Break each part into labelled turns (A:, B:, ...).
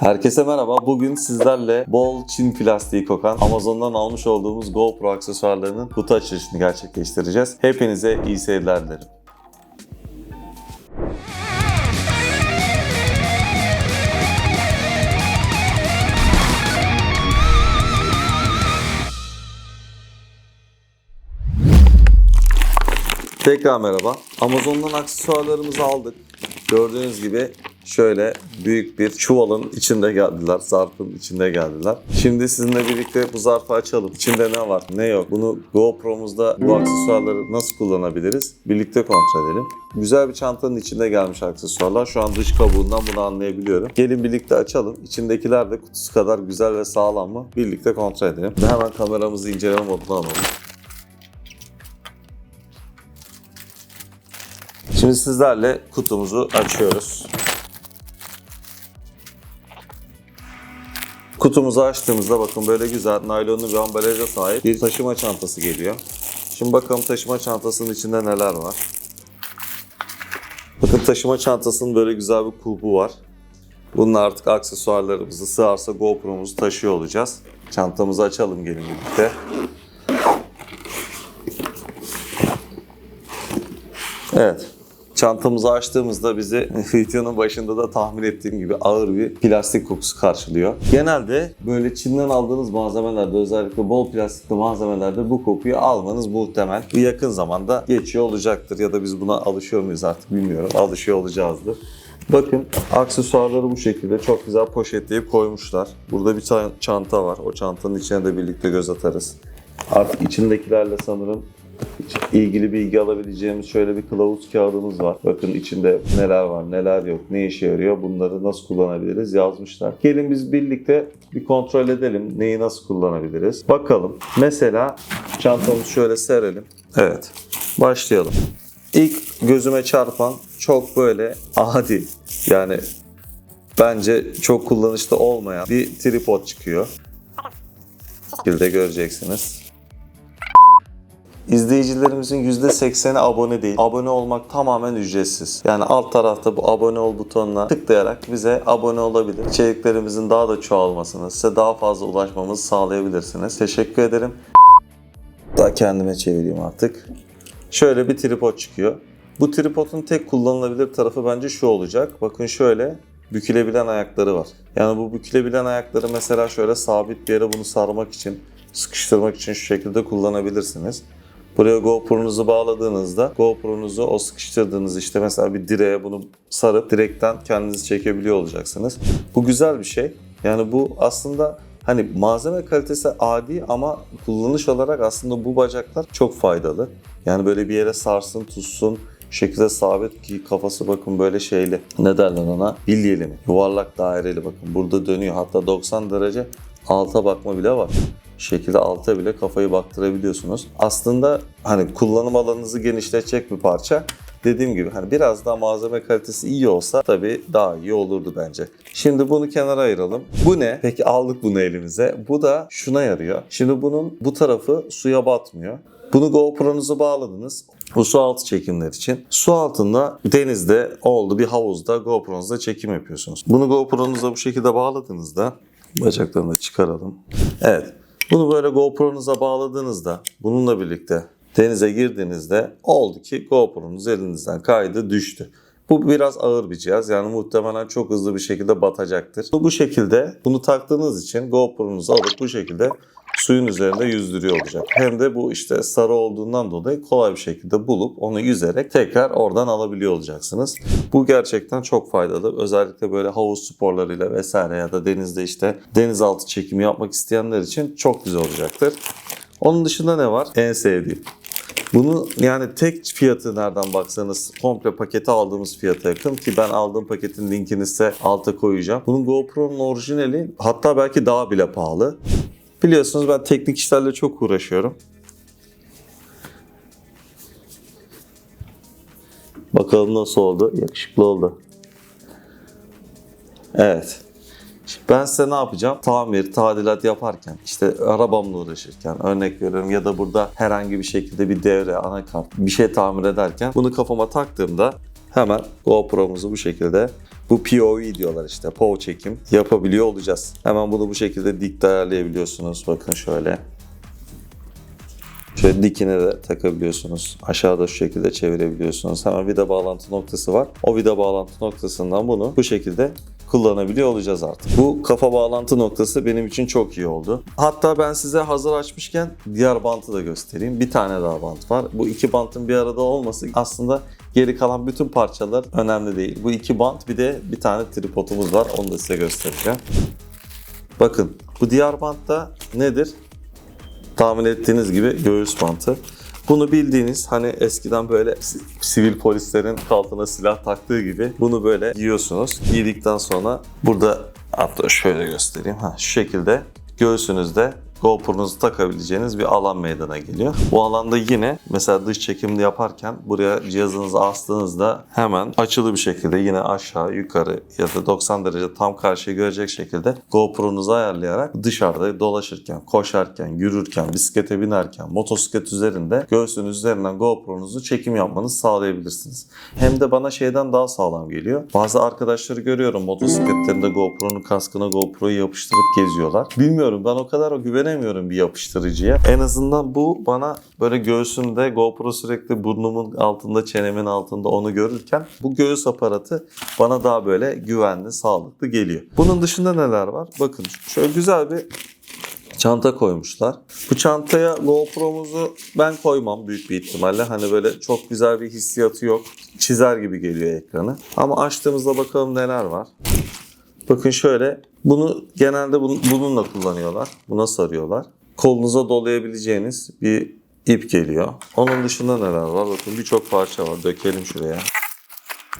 A: Herkese merhaba. Bugün sizlerle bol Çin plastiği kokan Amazon'dan almış olduğumuz GoPro aksesuarlarının kutu açılışını gerçekleştireceğiz. Hepinize iyi seyirler dilerim. Tekrar merhaba. Amazon'dan aksesuarlarımızı aldık. Gördüğünüz gibi şöyle büyük bir çuvalın içinde geldiler. Zarfın içinde geldiler. Şimdi sizinle birlikte bu zarfı açalım. İçinde ne var, ne yok? Bunu GoPro'muzda bu aksesuarları nasıl kullanabiliriz? Birlikte kontrol edelim. Güzel bir çantanın içinde gelmiş aksesuarlar. Şu an dış kabuğundan bunu anlayabiliyorum. Gelin birlikte açalım. İçindekiler de kutusu kadar güzel ve sağlam mı? Birlikte kontrol edelim. Hemen kameramızı inceleme moduna alalım. Şimdi sizlerle kutumuzu açıyoruz. Kutumuzu açtığımızda bakın böyle güzel naylonlu bir ambalaja sahip bir taşıma çantası geliyor. Şimdi bakalım taşıma çantasının içinde neler var. Bakın taşıma çantasının böyle güzel bir kulpu var. Bunun artık aksesuarlarımızı sığarsa GoPro'muzu taşıyor olacağız. Çantamızı açalım gelin birlikte. Evet. Çantamızı açtığımızda bizi videonun başında da tahmin ettiğim gibi ağır bir plastik kokusu karşılıyor. Genelde böyle Çin'den aldığınız malzemelerde özellikle bol plastikli malzemelerde bu kokuyu almanız muhtemel. Bu yakın zamanda geçiyor olacaktır ya da biz buna alışıyor muyuz artık bilmiyorum. Alışıyor olacağızdır. Bakın aksesuarları bu şekilde çok güzel poşetleyip koymuşlar. Burada bir çanta var. O çantanın içine de birlikte göz atarız. Artık içindekilerle sanırım ilgili bilgi alabileceğimiz şöyle bir kılavuz kağıdımız var. Bakın içinde neler var, neler yok, ne işe yarıyor, bunları nasıl kullanabiliriz yazmışlar. Gelin biz birlikte bir kontrol edelim neyi nasıl kullanabiliriz. Bakalım. Mesela çantamızı şöyle serelim. Evet. Başlayalım. İlk gözüme çarpan çok böyle adi yani bence çok kullanışlı olmayan bir tripod çıkıyor. Şekilde göreceksiniz. İzleyicilerimizin %80'i abone değil. Abone olmak tamamen ücretsiz. Yani alt tarafta bu abone ol butonuna tıklayarak bize abone olabilir. İçeriklerimizin daha da çoğalmasını, size daha fazla ulaşmamızı sağlayabilirsiniz. Teşekkür ederim. Daha kendime çevireyim artık. Şöyle bir tripod çıkıyor. Bu tripodun tek kullanılabilir tarafı bence şu olacak. Bakın şöyle bükülebilen ayakları var. Yani bu bükülebilen ayakları mesela şöyle sabit bir yere bunu sarmak için, sıkıştırmak için şu şekilde kullanabilirsiniz. Buraya GoPro'nuzu bağladığınızda GoPro'nuzu o sıkıştırdığınız işte mesela bir direğe bunu sarıp direkten kendinizi çekebiliyor olacaksınız. Bu güzel bir şey. Yani bu aslında hani malzeme kalitesi adi ama kullanış olarak aslında bu bacaklar çok faydalı. Yani böyle bir yere sarsın, tutsun, şekilde sabit ki kafası bakın böyle şeyli. Ne derler ona? Bilyeli mi? Yuvarlak daireli bakın. Burada dönüyor. Hatta 90 derece alta bakma bile var şekilde alta bile kafayı baktırabiliyorsunuz. Aslında hani kullanım alanınızı genişletecek bir parça. Dediğim gibi hani biraz daha malzeme kalitesi iyi olsa tabii daha iyi olurdu bence. Şimdi bunu kenara ayıralım. Bu ne? Peki aldık bunu elimize. Bu da şuna yarıyor. Şimdi bunun bu tarafı suya batmıyor. Bunu GoPro'nuzu bağladınız. Bu su altı çekimler için. Su altında denizde oldu bir havuzda GoPro'nuzda çekim yapıyorsunuz. Bunu GoPro'nuza bu şekilde bağladığınızda bacaklarını çıkaralım. Evet. Bunu böyle GoPro'nuza bağladığınızda bununla birlikte denize girdiğinizde oldu ki GoPro'nuz elinizden kaydı düştü. Bu biraz ağır bir cihaz yani muhtemelen çok hızlı bir şekilde batacaktır. Bu şekilde bunu taktığınız için GoPro'nuzu alıp bu şekilde suyun üzerinde yüzdürüyor olacak. Hem de bu işte sarı olduğundan dolayı kolay bir şekilde bulup onu yüzerek tekrar oradan alabiliyor olacaksınız. Bu gerçekten çok faydalı. Özellikle böyle havuz sporlarıyla vesaire ya da denizde işte denizaltı çekimi yapmak isteyenler için çok güzel olacaktır. Onun dışında ne var? En sevdiğim. Bunu yani tek fiyatı nereden baksanız komple paketi aldığımız fiyata yakın ki ben aldığım paketin linkini size alta koyacağım. Bunun GoPro'nun orijinali hatta belki daha bile pahalı. Biliyorsunuz ben teknik işlerle çok uğraşıyorum. Bakalım nasıl oldu? Yakışıklı oldu. Evet. Ben size ne yapacağım? Tamir, tadilat yaparken, işte arabamla uğraşırken, örnek veriyorum ya da burada herhangi bir şekilde bir devre, anakart, bir şey tamir ederken bunu kafama taktığımda hemen GoPro'muzu bu şekilde bu POV diyorlar işte POV çekim yapabiliyor olacağız. Hemen bunu bu şekilde dik ayarlayabiliyorsunuz. Bakın şöyle. Şöyle dikine de takabiliyorsunuz. Aşağıda şu şekilde çevirebiliyorsunuz. Hemen vida bağlantı noktası var. O vida bağlantı noktasından bunu bu şekilde kullanabiliyor olacağız artık. Bu kafa bağlantı noktası benim için çok iyi oldu. Hatta ben size hazır açmışken diğer bantı da göstereyim. Bir tane daha bant var. Bu iki bantın bir arada olması aslında geri kalan bütün parçalar önemli değil. Bu iki bant bir de bir tane tripodumuz var. Onu da size göstereceğim. Bakın bu diğer bant da nedir? Tahmin ettiğiniz gibi göğüs bantı. Bunu bildiğiniz hani eskiden böyle si- sivil polislerin altına silah taktığı gibi bunu böyle giyiyorsunuz. Giydikten sonra burada hatta şöyle göstereyim. Ha, şu şekilde göğsünüzde GoPro'nuzu takabileceğiniz bir alan meydana geliyor. Bu alanda yine mesela dış çekimde yaparken buraya cihazınızı astığınızda hemen açılı bir şekilde yine aşağı yukarı ya da 90 derece tam karşıya görecek şekilde GoPro'nuzu ayarlayarak dışarıda dolaşırken, koşarken, yürürken, bisiklete binerken, motosiklet üzerinde göğsünüz üzerinden GoPro'nuzu çekim yapmanızı sağlayabilirsiniz. Hem de bana şeyden daha sağlam geliyor. Bazı arkadaşları görüyorum motosikletlerinde GoPro'nun kaskına GoPro'yu yapıştırıp geziyorlar. Bilmiyorum ben o kadar o güvenemiyorum bir yapıştırıcıya. En azından bu bana böyle göğsümde GoPro sürekli burnumun altında, çenemin altında onu görürken bu göğüs aparatı bana daha böyle güvenli, sağlıklı geliyor. Bunun dışında neler var? Bakın şöyle güzel bir çanta koymuşlar. Bu çantaya GoPro'muzu ben koymam büyük bir ihtimalle. Hani böyle çok güzel bir hissiyatı yok. Çizer gibi geliyor ekranı. Ama açtığımızda bakalım neler var. Bakın şöyle bunu genelde bun- bununla kullanıyorlar. Buna sarıyorlar. Kolunuza dolayabileceğiniz bir ip geliyor. Onun dışında neler var? Bakın birçok parça var. Dökelim şuraya.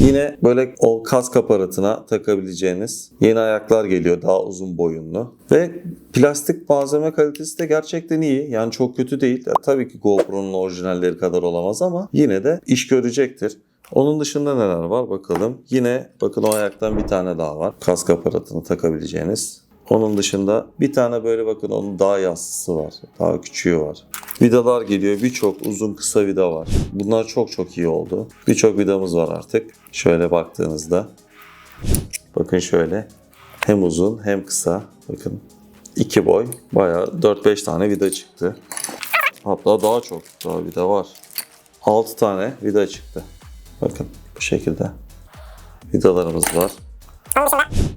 A: Yine böyle o kask aparatına takabileceğiniz yeni ayaklar geliyor daha uzun boyunlu. Ve plastik malzeme kalitesi de gerçekten iyi. Yani çok kötü değil. Ya, tabii ki GoPro'nun orijinalleri kadar olamaz ama yine de iş görecektir. Onun dışında neler var bakalım. Yine bakın o ayaktan bir tane daha var. Kask aparatını takabileceğiniz. Onun dışında bir tane böyle bakın onun daha yassısı var. Daha küçüğü var. Vidalar geliyor. Birçok uzun kısa vida var. Bunlar çok çok iyi oldu. Birçok vidamız var artık. Şöyle baktığınızda. Bakın şöyle. Hem uzun hem kısa. Bakın. iki boy. Bayağı 4-5 tane vida çıktı. Hatta daha çok daha vida var. 6 tane vida çıktı. Bakın bu şekilde. Vidalarımız var.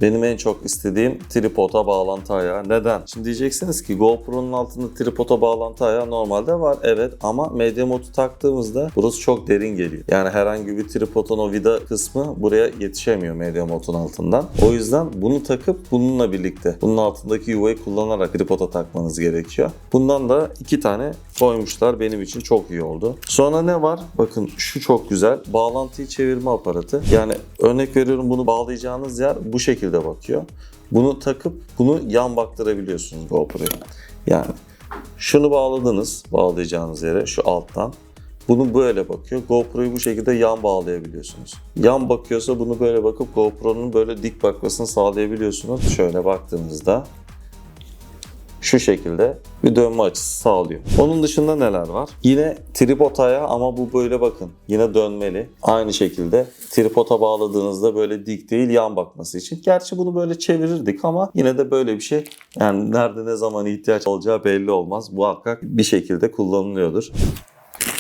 A: Benim en çok istediğim tripoda bağlantı ayağı. Neden? Şimdi diyeceksiniz ki GoPro'nun altında tripoda bağlantı ayağı normalde var. Evet ama medya modu taktığımızda burası çok derin geliyor. Yani herhangi bir tripodun o vida kısmı buraya yetişemiyor medya modun altından. O yüzden bunu takıp bununla birlikte bunun altındaki yuvayı kullanarak tripoda takmanız gerekiyor. Bundan da iki tane koymuşlar. Benim için çok iyi oldu. Sonra ne var? Bakın şu çok güzel. Bağlantıyı çevirme aparatı. Yani örnek veriyorum bunu bağlayacağınız yer bu şekilde bakıyor. Bunu takıp bunu yan baktırabiliyorsunuz GoPro'ya. Yani şunu bağladınız bağlayacağınız yere şu alttan. Bunu böyle bakıyor. GoPro'yu bu şekilde yan bağlayabiliyorsunuz. Yan bakıyorsa bunu böyle bakıp GoPro'nun böyle dik bakmasını sağlayabiliyorsunuz. Şöyle baktığımızda şu şekilde bir dönme açısı sağlıyor. Onun dışında neler var? Yine tripod ayağı ama bu böyle bakın. Yine dönmeli. Aynı şekilde tripoda bağladığınızda böyle dik değil yan bakması için. Gerçi bunu böyle çevirirdik ama yine de böyle bir şey yani nerede ne zaman ihtiyaç olacağı belli olmaz. Muhakkak bir şekilde kullanılıyordur.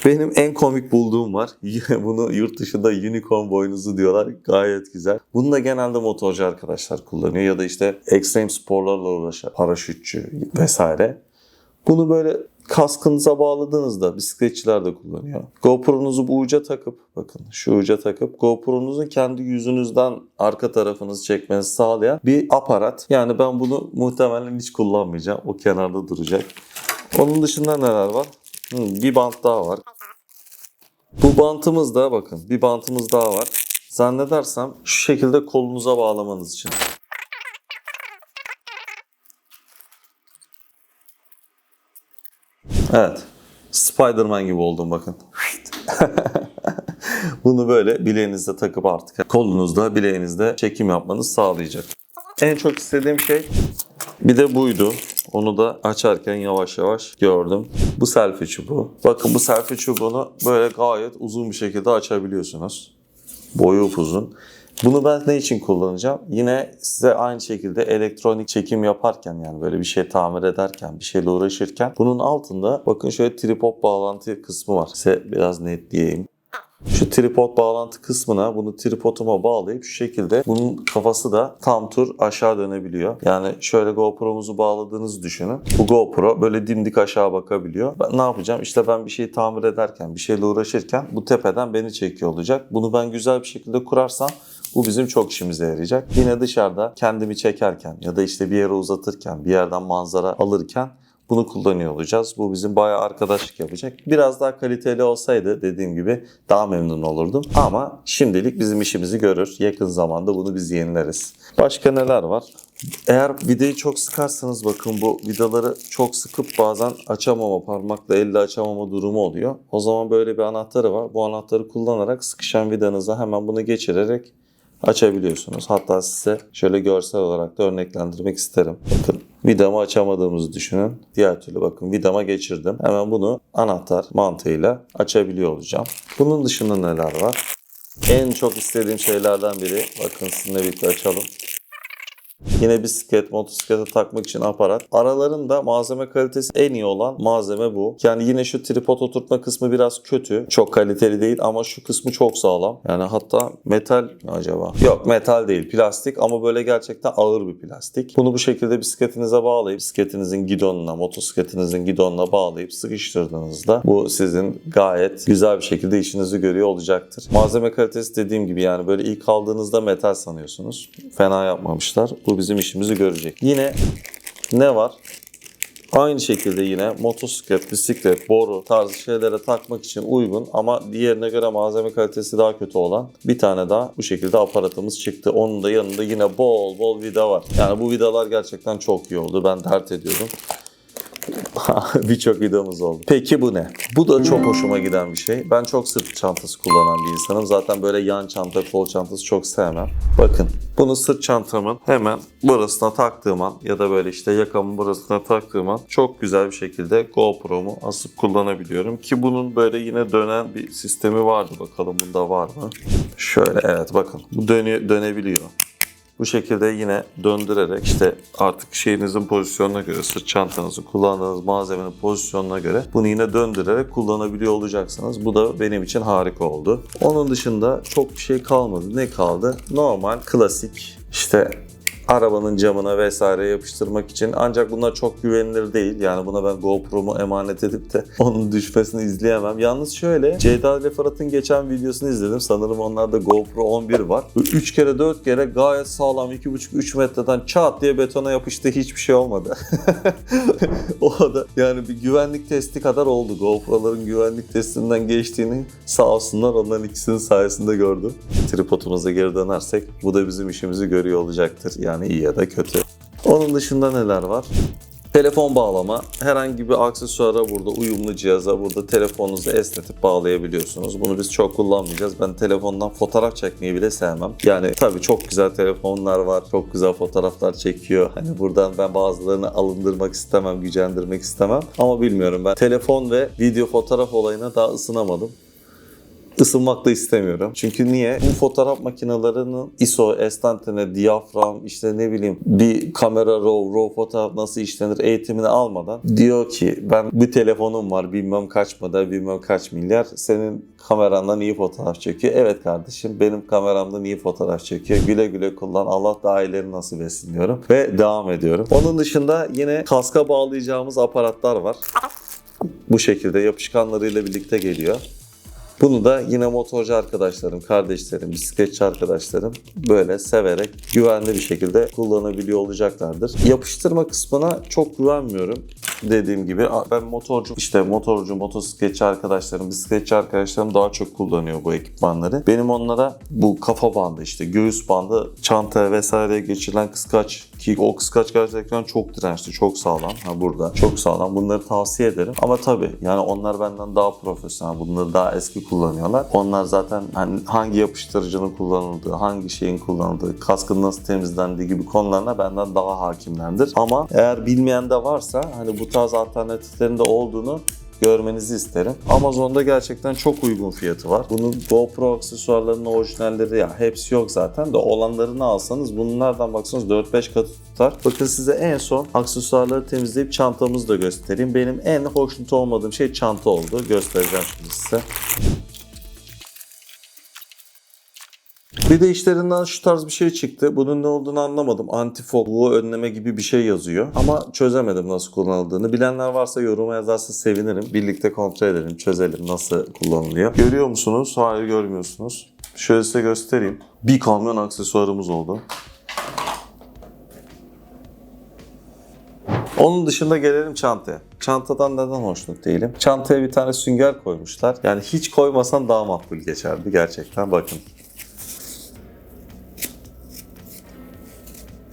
A: Benim en komik bulduğum var. Bunu yurt dışında unicorn boynuzu diyorlar. Gayet güzel. Bunu da genelde motorcu arkadaşlar kullanıyor ya da işte ekstrem sporlarla uğraşan paraşütçü vesaire. Bunu böyle kaskınıza bağladığınızda bisikletçiler de kullanıyor. GoPro'nuzu bu uca takıp bakın şu uca takıp GoPro'nuzun kendi yüzünüzden arka tarafınızı çekmenizi sağlayan bir aparat. Yani ben bunu muhtemelen hiç kullanmayacağım. O kenarda duracak. Onun dışında neler var? Hı, bir bant daha var. Bu bantımız da bakın bir bantımız daha var. Zannedersem şu şekilde kolunuza bağlamanız için. Evet. Spider-Man gibi oldum bakın. Bunu böyle bileğinizde takıp artık kolunuzda, bileğinizde çekim yapmanız sağlayacak. En çok istediğim şey bir de buydu. Onu da açarken yavaş yavaş gördüm. Bu selfie çubuğu. Bakın bu selfie çubuğunu böyle gayet uzun bir şekilde açabiliyorsunuz. Boyu upuzun. Bunu ben ne için kullanacağım? Yine size aynı şekilde elektronik çekim yaparken yani böyle bir şey tamir ederken, bir şeyle uğraşırken bunun altında bakın şöyle tripod bağlantı kısmı var. Size biraz netleyeyim. Şu tripod bağlantı kısmına bunu tripoduma bağlayıp şu şekilde bunun kafası da tam tur aşağı dönebiliyor. Yani şöyle GoPro'muzu bağladığınızı düşünün. Bu GoPro böyle dimdik aşağı bakabiliyor. Ben ne yapacağım? İşte ben bir şeyi tamir ederken, bir şeyle uğraşırken bu tepeden beni çekiyor olacak. Bunu ben güzel bir şekilde kurarsam bu bizim çok işimize yarayacak. Yine dışarıda kendimi çekerken ya da işte bir yere uzatırken, bir yerden manzara alırken bunu kullanıyor olacağız. Bu bizim bayağı arkadaşlık yapacak. Biraz daha kaliteli olsaydı dediğim gibi daha memnun olurdum. Ama şimdilik bizim işimizi görür. Yakın zamanda bunu biz yenileriz. Başka neler var? Eğer videoyu çok sıkarsanız bakın bu vidaları çok sıkıp bazen açamama parmakla elle açamama durumu oluyor. O zaman böyle bir anahtarı var. Bu anahtarı kullanarak sıkışan vidanıza hemen bunu geçirerek açabiliyorsunuz. Hatta size şöyle görsel olarak da örneklendirmek isterim. Bakın vidamı açamadığımızı düşünün. Diğer türlü bakın vidama geçirdim. Hemen bunu anahtar mantığıyla açabiliyor olacağım. Bunun dışında neler var? En çok istediğim şeylerden biri. Bakın sizinle birlikte açalım. Yine bisiklet, motosiklete takmak için aparat. Aralarında malzeme kalitesi en iyi olan malzeme bu. Yani yine şu tripod oturtma kısmı biraz kötü. Çok kaliteli değil ama şu kısmı çok sağlam. Yani hatta metal mi acaba? Yok metal değil. Plastik ama böyle gerçekten ağır bir plastik. Bunu bu şekilde bisikletinize bağlayıp bisikletinizin gidonuna, motosikletinizin gidonuna bağlayıp sıkıştırdığınızda bu sizin gayet güzel bir şekilde işinizi görüyor olacaktır. Malzeme kalitesi dediğim gibi yani böyle ilk aldığınızda metal sanıyorsunuz. Fena yapmamışlar. Bu bizim işimizi görecek. Yine ne var? Aynı şekilde yine motosiklet, bisiklet, boru tarzı şeylere takmak için uygun ama diğerine göre malzeme kalitesi daha kötü olan bir tane daha bu şekilde aparatımız çıktı. Onun da yanında yine bol bol vida var. Yani bu vidalar gerçekten çok iyi oldu. Ben dert ediyorum. Birçok videomuz oldu. Peki bu ne? Bu da çok hoşuma giden bir şey. Ben çok sırt çantası kullanan bir insanım. Zaten böyle yan çanta, kol çantası çok sevmem. Bakın bunu sırt çantamın hemen burasına taktığım an ya da böyle işte yakamın burasına taktığım an çok güzel bir şekilde GoPro'mu asıp kullanabiliyorum. Ki bunun böyle yine dönen bir sistemi vardı. Bakalım bunda var mı? Şöyle evet bakın bu dönüyor, dönebiliyor. Bu şekilde yine döndürerek işte artık şeyinizin pozisyonuna göre, sırt çantanızı kullandığınız malzemenin pozisyonuna göre bunu yine döndürerek kullanabiliyor olacaksınız. Bu da benim için harika oldu. Onun dışında çok bir şey kalmadı. Ne kaldı? Normal, klasik işte arabanın camına vesaire yapıştırmak için ancak bunlar çok güvenilir değil. Yani buna ben GoPro'mu emanet edip de onun düşmesini izleyemem. Yalnız şöyle Ceyda ile Fırat'ın geçen videosunu izledim. Sanırım onlarda GoPro 11 var. 3 kere 4 kere gayet sağlam 2,5-3 metreden çat diye betona yapıştı. Hiçbir şey olmadı. o da yani bir güvenlik testi kadar oldu. GoPro'ların güvenlik testinden geçtiğini sağ olsunlar onların ikisinin sayesinde gördüm. Tripodumuza geri dönersek bu da bizim işimizi görüyor olacaktır. Yani iyi ya da kötü. Onun dışında neler var? Telefon bağlama. Herhangi bir aksesuara burada, uyumlu cihaza burada telefonunuzu esnetip bağlayabiliyorsunuz. Bunu biz çok kullanmayacağız. Ben telefondan fotoğraf çekmeyi bile sevmem. Yani tabii çok güzel telefonlar var. Çok güzel fotoğraflar çekiyor. Hani buradan ben bazılarını alındırmak istemem, gücendirmek istemem. Ama bilmiyorum ben telefon ve video fotoğraf olayına daha ısınamadım ısınmak da istemiyorum. Çünkü niye? Bu fotoğraf makinelerinin ISO, estantane, diyafram, işte ne bileyim bir kamera RAW, RAW fotoğraf nasıl işlenir eğitimini almadan diyor ki ben bir telefonum var bilmem kaç model bilmem kaç milyar senin kamerandan iyi fotoğraf çekiyor. Evet kardeşim benim kameramdan iyi fotoğraf çekiyor. Güle güle kullan. Allah daha iyileri nasip etsin diyorum. Ve devam ediyorum. Onun dışında yine kaska bağlayacağımız aparatlar var. Bu şekilde yapışkanlarıyla birlikte geliyor. Bunu da yine motorcu arkadaşlarım, kardeşlerim, bisikletçi arkadaşlarım böyle severek güvenli bir şekilde kullanabiliyor olacaklardır. Yapıştırma kısmına çok güvenmiyorum. Dediğim gibi ben motorcu, işte motorcu, motosikletçi arkadaşlarım, bisikletçi arkadaşlarım daha çok kullanıyor bu ekipmanları. Benim onlara bu kafa bandı işte göğüs bandı, çantaya vesaireye geçirilen kıskaç ki o kıskaç gerçekten çok dirençli, çok sağlam. Ha burada çok sağlam. Bunları tavsiye ederim. Ama tabii yani onlar benden daha profesyonel. Bunları daha eski kullanıyorlar. Onlar zaten hani hangi yapıştırıcının kullanıldığı, hangi şeyin kullanıldığı, kaskın nasıl temizlendiği gibi konularına benden daha hakimlerdir. Ama eğer bilmeyen de varsa hani bu tarz alternatiflerin de olduğunu görmenizi isterim. Amazon'da gerçekten çok uygun fiyatı var. Bunun GoPro aksesuarlarının orijinalleri ya hepsi yok zaten de olanlarını alsanız bunlardan baksanız 4-5 katı tutar. Bakın size en son aksesuarları temizleyip çantamızı da göstereyim. Benim en hoşnut olmadığım şey çanta oldu. Göstereceğim şimdi size. Bir de işlerinden şu tarz bir şey çıktı. Bunun ne olduğunu anlamadım. Antifog, bu önleme gibi bir şey yazıyor. Ama çözemedim nasıl kullanıldığını. Bilenler varsa yoruma yazarsa sevinirim. Birlikte kontrol edelim, çözelim nasıl kullanılıyor. Görüyor musunuz? Hayır görmüyorsunuz. Şöyle size göstereyim. Bir kamyon aksesuarımız oldu. Onun dışında gelelim çantaya. Çantadan neden hoşnut değilim? Çantaya bir tane sünger koymuşlar. Yani hiç koymasan daha makbul geçerdi gerçekten. Bakın.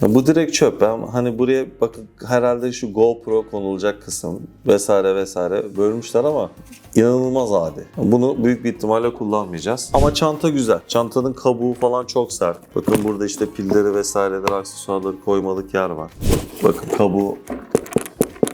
A: Ya bu direkt çöp. Ben hani buraya bakın herhalde şu GoPro konulacak kısım vesaire vesaire bölmüşler ama inanılmaz adi. Bunu büyük bir ihtimalle kullanmayacağız. Ama çanta güzel. Çantanın kabuğu falan çok sert. Bakın burada işte pilleri vesaireler, aksesuarları koymalık yer var. Bakın kabuğu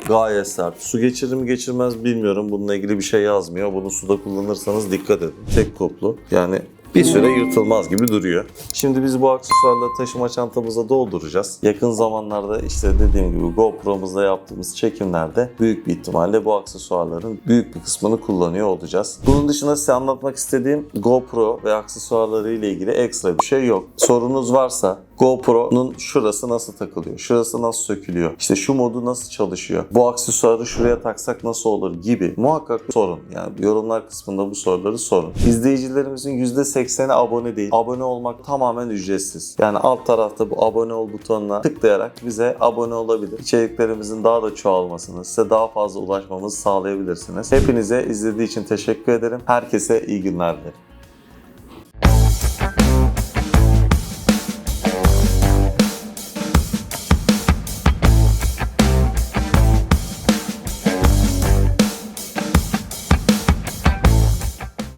A: gayet sert. Su geçirir mi geçirmez bilmiyorum. Bununla ilgili bir şey yazmıyor. Bunu suda kullanırsanız dikkat edin. Tek koplu. Yani bir süre yırtılmaz gibi duruyor. Şimdi biz bu aksesuarları taşıma çantamıza dolduracağız. Yakın zamanlarda işte dediğim gibi GoPro'muzda yaptığımız çekimlerde büyük bir ihtimalle bu aksesuarların büyük bir kısmını kullanıyor olacağız. Bunun dışında size anlatmak istediğim GoPro ve aksesuarları ile ilgili ekstra bir şey yok. Sorunuz varsa GoPro'nun şurası nasıl takılıyor, şurası nasıl sökülüyor, işte şu modu nasıl çalışıyor, bu aksesuarı şuraya taksak nasıl olur gibi muhakkak sorun. Yani yorumlar kısmında bu soruları sorun. İzleyicilerimizin %80'i abone değil. Abone olmak tamamen ücretsiz. Yani alt tarafta bu abone ol butonuna tıklayarak bize abone olabilir. İçeriklerimizin daha da çoğalmasını, size daha fazla ulaşmamızı sağlayabilirsiniz. Hepinize izlediği için teşekkür ederim. Herkese iyi günler dilerim.